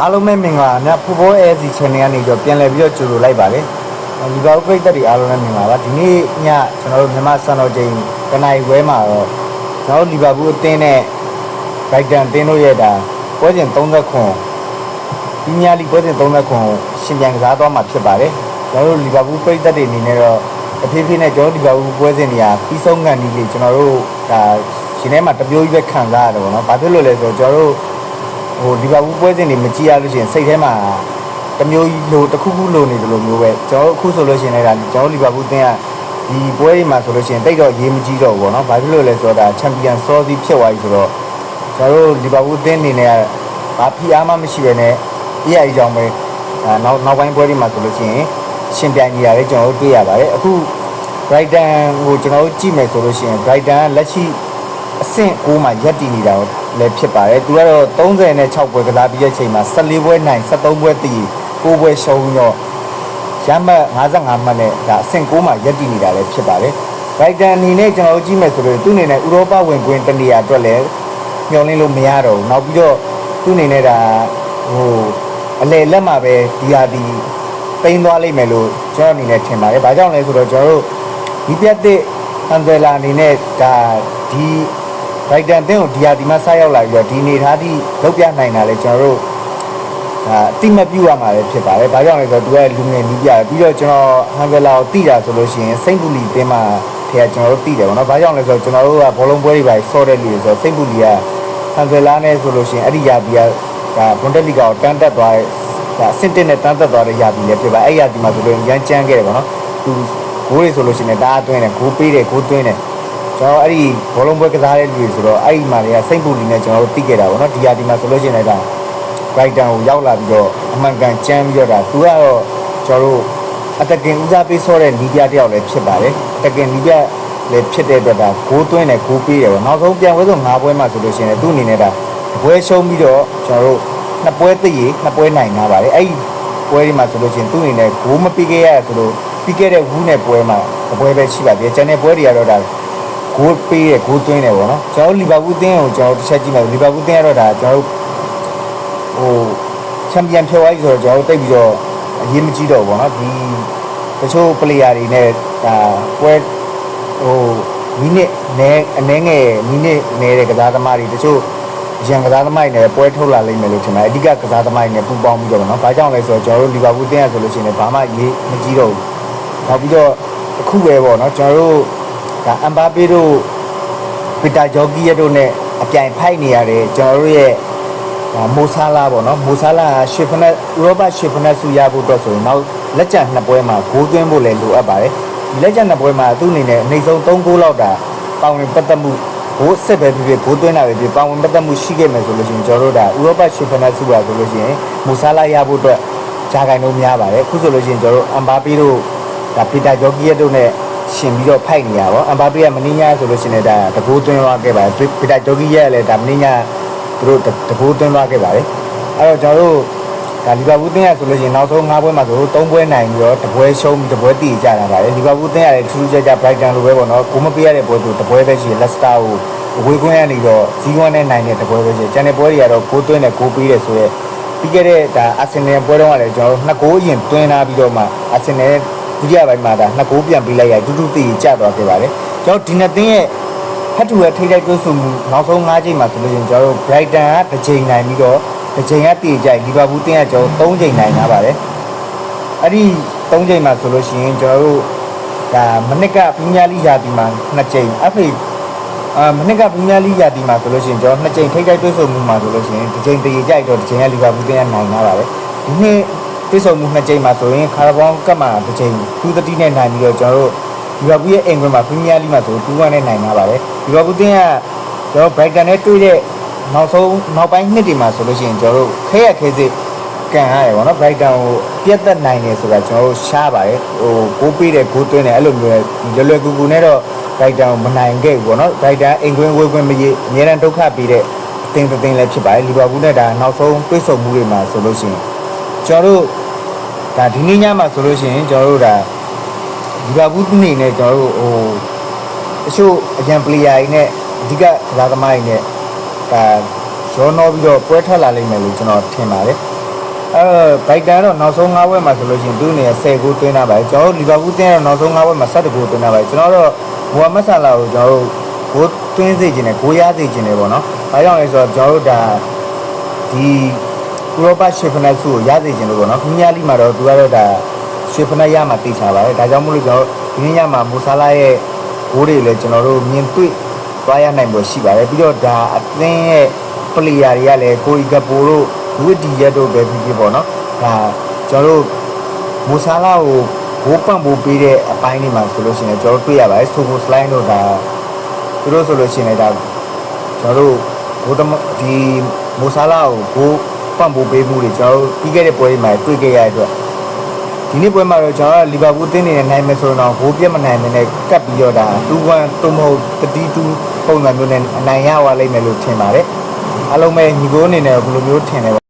အားလုံးပဲမင်္ဂလာညဖူဘောအဲစီ channel ကနေကြောပြန်လည်ပြီးတော့ကြိုဆိုလိုက်ပါတယ်ဒီကောပရိသတ်တွေအားလုံးလည်းမင်္ဂလာပါဒီနေ့ညကျွန်တော်တို့မြန်မာစံတော်ချိန်ကနိုင်ဝဲမှာတော့ကျွန်တော်တို့လီဗာပူးအသင်းနဲ့ဘိုက်တန်အသင်းတို့ရဲ့ဒါပွဲစဉ်30ခွန်ဒီညလီပွဲစဉ်30ခွန်ရှင်ပြန်ကစားသွားမှာဖြစ်ပါတယ်ကျွန်တော်တို့လီဗာပူးပရိသတ်တွေအနေနဲ့တော့အဖြစ်ဖြစ်နဲ့ကျွန်တော်တို့လီဗာပူးပွဲစဉ်တွေကပြီးဆုံးကန်ဒီလေးကျွန်တော်တို့ဒါရှင်ထဲမှာတပြိုးကြီးပဲခံစားရတယ်ပေါ့နော်ဘာဖြစ်လို့လဲဆိုတော့ကျွန်တော်တို့ ဟိုလီဗာပူးပွဲစဉ်တွေမကြည့်ရလို့ရှိရင်စိတ်ထဲမှာတစ်မျိုးကြီးလိုတစ်ခုခုလိုနေတယ်လို့မျိုးပဲကျွန်တော်တို့အခုဆိုလို့ရှိရင်လည်းဒါကျွန်တော်တို့လီဗာပူးတင်းကဒီပွဲတွေမှာဆိုလို့ရှိရင်တိတ်တော့ရေးမကြီးတော့ဘူးပေါ့နော်ဘာဖြစ်လို့လဲဆိုတော့ဒါချန်ပီယံစောစီဖြစ်သွားပြီဆိုတော့ကျွန်တော်တို့လီဗာပူးတင်းအနေနဲ့ဘာဖိအားမှမရှိဘဲနဲ့အေးအကြောင်းပဲဒါနောက်နောက်ပိုင်းပွဲတွေမှာဆိုလို့ရှိရင်ရှင်ပြိုင်နေရတယ်ကျွန်တော်တို့တွေ့ရပါတယ်အခု Brighton ကိုကျွန်တော်တို့ကြည့်မယ်ဆိုလို့ရှိရင် Brighton ကလက်ရှိအဆင့်6မှာရပ်တည်နေတာ လည်းဖြစ်ပါတယ်သူကတော့36ပွဲကစားပြီးတဲ့အချိန်မှာ14ပွဲနိုင်73ပွဲတည်9ပွဲရှုံးတော့ရမှတ်55မှတ်နဲ့ဒါအဆင့်6မှာရပ်တည်နေတာလည်းဖြစ်ပါတယ် Brighton အနေနဲ့ကျွန်တော်တို့ကြည့်မယ်ဆိုလို့သူ့အနေနဲ့ဥရောပဝင်ခွင့်တနေရာအတွက်လည်းမျှော်လင့်လို့မရတော့ဘူးနောက်ပြီးတော့သူ့အနေနဲ့ဒါဟိုအလေလက်မှာပဲဒီဟာဒီတိန်းသွားလိမ့်မယ်လို့ကျွန်တော်အနေနဲ့ထင်ပါတယ်။ဘာကြောင့်လဲဆိုတော့ကျွန်တော်တို့ဒီပြတ်တဲ့အန်ဇယ်လာအနေနဲ့ဒါဒီ ဘိုက်တန်တင်းကိုဒီဟာဒီမှာဆက်ရောက်လာပြီးတော့ဒီနေသားတိလောက်ပြနိုင်တာလေကျွန်တော်တို့ဒါအတိမပြုတ်ရမှာလည်းဖြစ်ပါတယ်။ဘာကြောင့်လဲဆိုတော့သူကလူငယ်နီးပြပြီးတော့ကျွန်တော်ဟန်ဗလာကိုတိတာဆိုလို့ရှိရင်စိန့်ပူလီတင်းမှာထဲကကျွန်တော်တို့တိတယ်ဗောနော်။ဘာကြောင့်လဲဆိုတော့ကျွန်တော်တို့ကဘောလုံးပွဲတွေပါဆော့တဲ့လူတွေဆိုတော့စိန့်ပူလီကဟန်ဗလာနဲ့ဆိုလို့ရှိရင်အဲ့ဒီယာဒီကဒါဘွန်ဒက်လီဂါကိုတန်းတက်သွားတဲ့ဒါအဆင့်တက်နဲ့တန်းတက်သွားတဲ့ယာဒီလည်းဖြစ်ပါအဲ့ယာဒီမှာဆိုလို့ရန်ကြမ်းခဲ့တယ်ဗောနော်။သူဂိုးတွေဆိုလို့ရှိရင်တအားသွင်းတယ်ဂိုးပေးတယ်ဂိုးသွင်းတယ် ကျွန်တော်အဲ့ဒီဘောလုံးပွဲကစားတဲ့လူတွေဆိုတော့အဲ့ဒီမှာတွေကစိန့်ပူလီနဲ့ကျွန်တော်တို့တိခဲ့တာဗောနော်။ဒီယာဒီမှာဆိုလို့ရှိရင်လည်းဒါ Brighton ကိုရောက်လာပြီးတော့အမှန်ကန်ကြမ်းပြီးတော့ဒါသူကတော့ကျွန်တော်တို့အတကင်ဦးစားပေးဆော့တဲ့နီးပြတယောက်လည်းဖြစ်ပါတယ်အတကင်နီးပြလည်းဖြစ်တဲ့အတွက်ဒါဂိုးသွင်းတယ်ဂိုးပေးတယ်ပေါ့နောက်ဆုံးပြန်ဝဲဆို၅ပွဲမှဆိုလို့ရှိရင်သူ့အနေနဲ့ဒါပွဲရှုံးပြီးတော့ကျွန်တော်တို့နှစ်ပွဲသိရနှစ်ပွဲနိုင်လာပါတယ်အဲ့ဒီပွဲဒီမှာဆိုလို့ရှိရင်သူ့အနေနဲ့ဂိုးမပြီးခဲ့ရဆိုလို့ပြီးခဲ့တဲ့ဝူးနဲ့ပွဲမှာတစ်ပွဲပဲရှိပါသေးတယ်ကျန်တဲ့ပွဲတွေကတော့ဒါ ဂိုးပေးတယ်ဂိုးသွင်းတယ်ပေါ့နော်ကျွန်တော်လီဗာပူးအသင်းကိုကျွန်တော်တစ်ချက်ကြည့်မယ်လီဗာပူးအသင်းကတော့ဒါကျွန်တော်ဟိုချန်ပီယံဖြစ်သွားပြီဆိုတော့ကျွန်တော်တိတ်ပြီးတော့အရေးမကြီးတော့ဘူးပေါ့နော်ဒီတချို့ player တွေနဲ့ဒါပွဲဟိုမိနစ်နဲ့အနည်းငယ်မိနစ်နဲ့တဲ့ကစားသမားတွေတချို့ရန်ကစားသမားတွေနဲ့ပွဲထုတ်လာလိမ့်မယ်လို့ထင်တယ်အဓိကကစားသမားတွေနဲ့ပူးပေါင်းပြီးတော့ပေါ့နော်ဘာကြောင့်လဲဆိုတော့ကျွန်တော်တို့လီဗာပူးအသင်းရဆိုလို့ရှိရင်ဘာမှရေးမကြီးတော့ဘူးနောက်ပြီးတော့အခုပဲပေါ့နော်ကျွန်တော်တို့ ဒါအမ်ဘာပေတို့ပီတာဂျော်ဂီယက်တို့နဲ့အပြိုင်ဖိုက်နေရတယ်ကျွန်တော်တို့ရဲ့ဒါမိုဆာလာပေါ့နော်မိုဆာလာရှစ်ဖနက်ဥရောပရှစ်ဖနက်စုရဖို့အတွက်ဆိုရင်နောက်လက်ကျန်နှစ်ပွဲမှာဂိုးသွင်းဖို့လည်းလိုအပ်ပါတယ်ဒီလက်ကျန်နှစ်ပွဲမှာသူ့အနေနဲ့အနည်းဆုံး3ဂိုးလောက်တာပါဝင်ပတ်သက်မှုဂိုးစစ်ပဲဖြစ်ဖြစ်ဂိုးသွင်းတာပဲဖြစ်ပါဝင်ပတ်သက်မှုရှိခဲ့မယ်ဆိုလို့ရှိရင်ကျွန်တော်တို့ဒါဥရောပရှစ်ဖနက်စုရဆိုလို့ရှိရင်မိုဆာလာရဖို့အတွက်ဂျာဂိုင်တို့များပါတယ်အခုဆိုလို့ရှိရင်ကျွန်တော်တို့အမ်ဘာပီတို့ဒါပီတာဂျော်ဂီယက်တို့နဲ့ ရှင်ပြီးတော့ဖိုက်နေရပါဘောအမ်ဘာပီကမင်းညာဆိုလို့ရှိရင်လည်းဒါတကိုးသွင်းသွားခဲ့ပါတယ်ပီတာဂျော်ဂီယက်လည်းဒါမင်းညာသူတို့တကူသွင်းသွားခဲ့ပါတယ်အဲ့တော့ကျွန်တော်တို့ဒါလီဗာပူးတင်းရဆိုလို့ရှိရင်နောက်ဆုံး၅ပွဲမှာဆိုတော့၃ပွဲနိုင်ပြီးတော့တပွဲရှုံးပြီးတပွဲတည်ကြတာပါတယ်လီဗာပူးတင်းရတယ်ထူးထူးခြားခြား Brighton လိုပဲပေါ့နော်ကိုမပေးရတဲ့ပွဲသူတပွဲပဲရှိတယ် Leicester ကိုအဝေးကွင်းကနေတော့ဇီးဝမ်းနဲ့နိုင်တဲ့တပွဲပဲရှိတယ်ကျန်တဲ့ပွဲတွေကတော့ကိုသွင်းတယ်ကိုပေးတယ်ဆိုရဲပြီးခဲ့တဲ့ဒါအာဆင်နယ်ပွဲတုန်းကလည်းကျွန်တော်တို့နှစ်ဂိုးအရင်သွင်းလာပြီးတော့မှအာဆင်နယ် ဒုတိယပိုင်းမှာဒါနှစ်ဂိုးပြန်ပေးလိုက်ရတူတူတည်ကြသွားခဲ့ပါတယ်ကျွန်တော်ဒီနှစ်သင်းရဲ့ဖတ်တူရဲ့ထိတိုက်တွဲဆိုမှုနောက်ဆုံး၅ချိန်မှာဆိုလို့ရှိရင်ကျွန်တော်တို့ Brighton ကတစ်ချိန်နိုင်ပြီးတော့တစ်ချိန်ကတည်ကြိုက်လီဗာပူးတင်းကကျွန်တော်၃ချိန်နိုင်လာပါတယ်အဲ့ဒီ၃ချိန်မှာဆိုလို့ရှိရင်ကျွန်တော်တို့ဒါမနစ်ကပရီးမီးယားလိရာဒီမှာ2ချိန် FA အာမနစ်ကပရီးမီးယားလိရာဒီမှာဆိုလို့ရှိရင်ကျွန်တော်2ချိန်ထိတိုက်တွဲဆိုမှုမှာဆိုလို့ရှိရင်တစ်ချိန်တည်ကြိုက်တော့တစ်ချိန်ကလီဗာပူးတင်းကနိုင်လာပါတယ်ဒီနေ့ တွဲဆိုမှု2ချိန်မှာဆိုရင်ခါရဘောင်းကပ်မှာတစ်ချိန်2-3နဲ့နိုင်ပြီးတော့ကျွန်တော်တို့လီဗာပူးရဲ့အင်္ဂလန်မှာပရီးမီးယားလိမှာဆို2-1နဲ့နိုင်လာပါတယ်လီဗာပူးတင်းကကျွန်တော် Brighton နဲ့တွေ့တဲ့နောက်ဆုံးနောက်ပိုင်းနှစ်တွေမှာဆိုလို့ရှိရင်ကျွန်တော်တို့ခဲရခဲစစ်ကန်ရတယ်ဗောနော် Brighton ကိုပြတ်သက်နိုင်တယ်ဆိုတာကျွန်တော်တို့ရှားပါတယ်ဟိုဂိုးပေးတယ်ဂိုးသွင်းတယ်အဲ့လိုမျိုးလွယ်လွယ်ကူကူနဲ့တော့ Brighton ကိုမနိုင်ခဲ့ဘူးဗောနော် Brighton အိမ်ကွင်းဝေးကွင်းမကြီးအများရန်ဒုက္ခပေးတဲ့အသင်းတစ်သင်းလည်းဖြစ်ပါတယ်လီဗာပူးနဲ့ဒါနောက်ဆုံးတွေ့ဆုံမှုတွေမှာဆိုလို့ရှိရင်ကျွန်တော်တို့ ဒါဒီနေ့ညမှာဆိုလို့ရှိရင်ကျွန်တော်တို့ဒါဒီဘာဘူးနေနဲ့ကျွန်တော်တို့ဟိုတချို့အရန်ပလေယာတွေနဲ့အဓိကကစားသမားတွေနဲ့ဒါရောနှောပြီးတော့ပွဲထွက်လာလိမ့်မယ်လို့ကျွန်တော်ထင်ပါတယ်အဲဘိုက်တန်တော့နောက်ဆုံး၅ဝက်မှာဆိုလို့ရှိရင်သူအနေနဲ့10ဂိုးသွင်းတာပါကျွန်တော်တို့လီဗာပူးတင်းတော့နောက်ဆုံး၅ဝက်မှာ17ဂိုးသွင်းတာပါကျွန်တော်တို့မိုဟာမက်ဆာလာကိုကျွန်တော်တို့ဂိုးသွင်းစေခြင်းနဲ့ဂိုးရစေခြင်းနဲ့ပေါ့နော်ဘာကြောင့်လဲဆိုတော့ကျွန်တော်တို့ဒါဒီ ဥရောပရှေ့ဖနက်စုကိုရစေခြင်းလို့ပေါ့နော်ပညာလိမှာတော့သူကတော့ဒါရှေ့ဖနက်ရမှာတိတ်ချပါတယ်ဒါကြောင့်မို့လို့ကျွန်တော်ဒီနေ့ညမှာမိုဆာလာရဲ့ဂိုးတွေလည်းကျွန်တော်တို့မြင်တွေ့သွားရနိုင်ဖို့ရှိပါတယ်ပြီးတော့ဒါအသင်းရဲ့ပလေယာတွေကလည်းကိုအီကပိုတို့ဝစ်ဒီရက်တို့ပဲဖြစ်ဖြစ်ပေါ့နော်ဒါကျွန်တော်တို့မူဆာလာကိုဘိုးပန့်ဖို့ပေးတဲ့အပိုင်းတွေမှာဆိုလို့ရှိရင်ကျွန်တော်တို့တွေ့ရပါတယ်ဆိုကိုစလိုင်းတို့ဒါသူတို့ဆိုလို့ရှိရင်လည်းဒါကျွန်တော်တို့ဘိုးတမဒီမူဆာလာကိုဘိုး ပန့်ဖို့ပေးမှုတွေကျွန်တော်တို့ပြီးခဲ့တဲ့ပွဲတွေမှာတွေ့ခဲ့ရတဲ့အတွက်ဒီနေ့ပွဲမှာတော့ကျွန်တော်ကလီဗာပူးတင်းနေနိုင်မယ်ဆိုတော့ဘိုးပြတ်မနိုင်မနဲ့ကပ်ပြီးတော့ဒါ2-1သို့မဟုတ်3-2ပုံစံမျိုးနဲ့အနိုင်ရသွားလိမ့်မယ်လို့ထင်ပါတယ်အားလုံးပဲညီကိုအနေနဲ့ဘယ်လိုမျိုးထင်လဲ